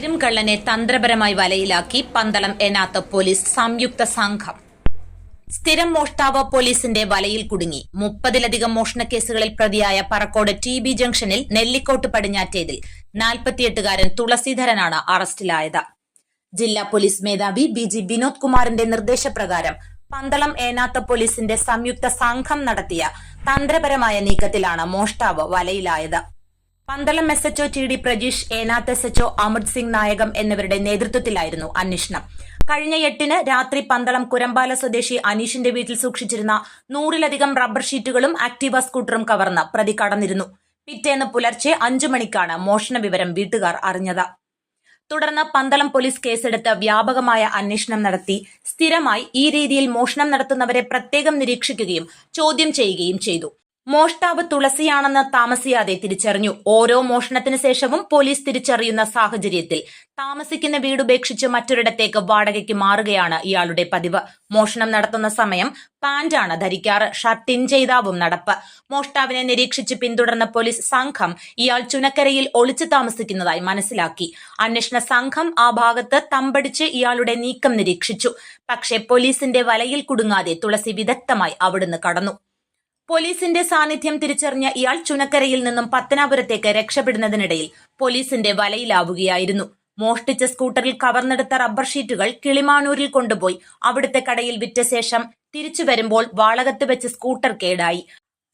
കള്ളനെ തന്ത്രപരമായി വലയിലാക്കി പന്തളം എനാത്ത പോലീസ് സംയുക്ത സംഘം. സ്ഥിരം മോഷ്ടാവ് പോലീസിന്റെ വലയിൽ കുടുങ്ങി. മുപ്പതിലധികം മോഷണക്കേസുകളിൽ പ്രതിയായ പറക്കോട് ടി ബി ജംഗ്ഷനിൽ നെല്ലിക്കോട്ട് പടിഞ്ഞാറ്റേതിൽ നാൽപ്പത്തിയെട്ടുകാരൻ തുളസീധരനാണ് അറസ്റ്റിലായത്. ജില്ലാ പോലീസ് മേധാവി ബി ജി വിനോദ് കുമാറിന്റെ നിർദ്ദേശപ്രകാരം പന്തളം ഏനാത്ത പോലീസിന്റെ സംയുക്ത സംഘം നടത്തിയ തന്ത്രപരമായ നീക്കത്തിലാണ് മോഷ്ടാവ് വലയിലായത്. Pandalam S HO T D Prajeesh Enath S HO Amit Singh നായകം എന്നിവരുടെ നേതൃത്വത്തിലായിരുന്നു അന്വേഷണം. കഴിഞ്ഞ എട്ടിന് രാത്രി പന്തളം കുരമ്പാല സ്വദേശി അനീഷിന്റെ വീട്ടിൽ സൂക്ഷിച്ചിരുന്ന നൂറിലധികം റബ്ബർ ഷീറ്റുകളും ആക്ടീവ സ്കൂട്ടറും കവർന്ന് പ്രതി കടന്നിരുന്നു. പിറ്റേന്ന് പുലർച്ചെ അഞ്ചു മണിക്കാണ് മോഷണ വിവരം വീട്ടുകാർ അറിഞ്ഞത്. തുടർന്ന് പന്തളം പോലീസ് കേസെടുത്ത് വ്യാപകമായ അന്വേഷണം നടത്തി. സ്ഥിരമായി ഈ രീതിയിൽ മോഷണം നടത്തുന്നവരെ പ്രത്യേകം നിരീക്ഷിക്കുകയും ചോദ്യം ചെയ്യുകയും ചെയ്തു. മോഷ്ടാവ് തുളസിയാണെന്ന് താമസിയാതെ തിരിച്ചറിഞ്ഞു. ഓരോ മോഷണത്തിന് ശേഷവും പോലീസ് തിരിച്ചറിയുന്ന സാഹചര്യത്തിൽ താമസിക്കുന്ന വീടുപേക്ഷിച്ച് മറ്റൊരിടത്തേക്ക് വാടകയ്ക്ക് മാറുകയാണ് ഇയാളുടെ പതിവ്. മോഷണം നടത്തുന്ന സമയം പാന്റാണ് ധരിക്കാറ്. ഷർട്ടിൻ ചെയ്താവും നടപ്പ്. മോഷ്ടാവിനെ നിരീക്ഷിച്ച് പിന്തുടർന്ന പോലീസ് സംഘം ഇയാൾ ചുനക്കരയിൽ ഒളിച്ചു താമസിക്കുന്നതായി മനസ്സിലാക്കി. അന്വേഷണ സംഘം ആ ഭാഗത്ത് തമ്പടിച്ച് ഇയാളുടെ നീക്കം നിരീക്ഷിച്ചു. പക്ഷേ പോലീസിന്റെ വലയിൽ കുടുങ്ങാതെ തുളസി വിദഗ്ധമായി അവിടുന്ന് കടന്നു. പോലീസിന്റെ സാന്നിധ്യം തിരിച്ചറിഞ്ഞ ഇയാൾ ചുനക്കരയിൽ നിന്നും പത്തനാപുരത്തേക്ക് രക്ഷപ്പെടുന്നതിനിടയിൽ പോലീസിന്റെ വലയിലാവുകയായിരുന്നു. മോഷ്ടിച്ച സ്കൂട്ടറിൽ കവർന്നെടുത്ത റബ്ബർ ഷീറ്റുകൾ കിളിമാനൂരിൽ കൊണ്ടുപോയി അവിടുത്തെ കടയിൽ വിറ്റ ശേഷം തിരിച്ചു വരുമ്പോൾ വാളകത്ത് വെച്ച് സ്കൂട്ടർ കേടായി.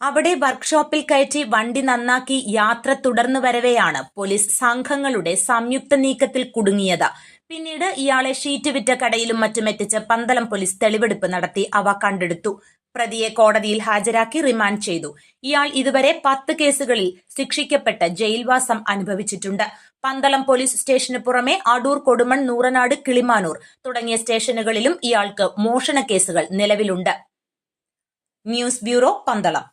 അവിടെ വർക്ക്ഷോപ്പിൽ കയറ്റി വണ്ടി നന്നാക്കി യാത്ര തുടർന്നു വരവെയാണ് പോലീസ് സംഘങ്ങളുടെ സംയുക്ത നീക്കത്തിൽ കുടുങ്ങിയത്. പിന്നീട് ഇയാളെ ഷീറ്റ് വിറ്റ കടയിലും മറ്റും എത്തിച്ച് പന്തളം പോലീസ് തെളിവെടുപ്പ് നടത്തി അവ കണ്ടെടുത്തു. പ്രതിയെ കോടതിയിൽ ഹാജരാക്കി റിമാൻഡ് ചെയ്തു. ഇയാൾ ഇതുവരെ പത്ത് കേസുകളിൽ ശിക്ഷിക്കപ്പെട്ട ജയിൽവാസം അനുഭവിച്ചിട്ടുണ്ട്. പന്തളം പോലീസ് സ്റ്റേഷന് പുറമെ അടൂർ കൊടുമൺ നൂറനാട് കിളിമാനൂർ തുടങ്ങിയ സ്റ്റേഷനുകളിലും ഇയാൾക്ക് മോഷണ കേസുകൾ നിലവിലുണ്ട്. News bureau Pandalam.